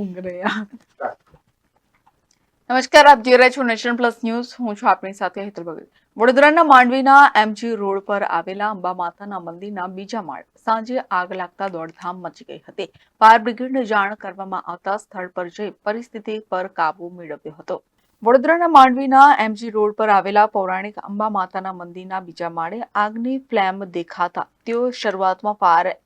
ઊંઘ રહ્યા નમસ્કાર, આપ જોઈ રહ્યા છો નેશન પ્લસ ન્યૂઝ. હું છું આપની સાથે હેતલ ભગત વડોદરાના માંડવીના એમજી રોડ પર આવેલા અંબા માતાના મંદિરના બીજા માળ સાંજે આગ લાગતા દોડધામ મચી ગઈ હતી. ફાયર બ્રિગેડને જાણ કરવામાં આવતા સ્થળ પર જઈ પરિસ્થિતિ પર કાબુ મેળવ્યો હતો. વડોદરાના માંડવીના એમજી રોડ પર આવેલા પૌરાણિક અંબા માતાના મંદિરના બીજા માળે આગની ફ્લેમ દેખાતા તેઓ શરૂઆતમાં ફાયર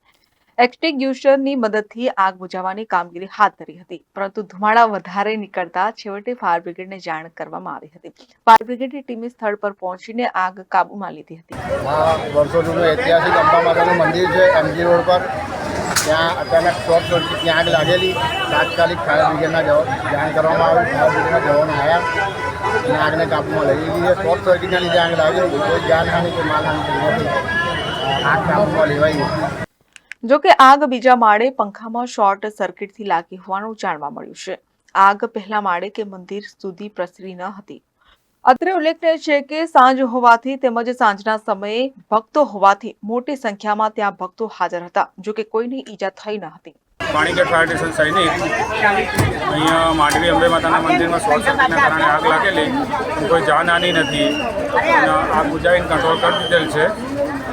એક્સટિંગ્યુશનની મદદથી આગ બુઝાવવાની કામગીરી હાથ ધરી હતી. પરંતુ ધુમાડા વધારે નીકળતા છેવટે ફાયર બ્રિગેડને જાણ કરવામાં આવી હતી. ફાયર બ્રિગેડની ટીમે સ્થળ પર પહોંચીને આગ કાબૂમાં લીધી હતી. વર્ષો જૂનું ઐતિહાસિક અંબા માતાનું મંદિર છે, એમજી રોડ પર. ત્યાં અચાનક શોર્ટ સર્કિટ ત્યાં આગ લાગેલી. તાત્કાલિક ફાયર બ્રિગેડના જાણ કરવામાં આવી. ફાયર બ્રિગેડના જવાનો આવ્યા અને આગને કાબૂમાં લઈ લીધી. શોર્ટ સર્કિટના લીધે આગ લાગેલી કોઈ જાનહાની કે માલહાની આગ કાબૂમાં લેવાઈ ગઈ જો કે આગ બીજા માળે પંખામાં શોર્ટ સર્કિટથી લાગી હોવાનું જાણવા મળ્યું છે. આગ પહેલા માળે કે મંદિર સુધી પ્રસરી ન હતી. અત્રે ઉલ્લેખનીય છે કે સાંજ હોવાથી તેમજ સાંજના સમયે ભક્તો હોવાથી મોટી સંખ્યામાં ત્યાં ભક્તો હાજર હતા, જો કે કોઈની ઈજા થઈ ન હતી. પાણીગઢ ફાયર સ્ટેશન સૈનિક અહીંયા માંડવી અંબે માતાના મંદિરમાં શોર્ટ સર્કિટના કારણે આગ લાગેલી. કોઈ જાનહાની નથી. આગ બુજાવીને કંટ્રોલ કરી દીધેલ છે.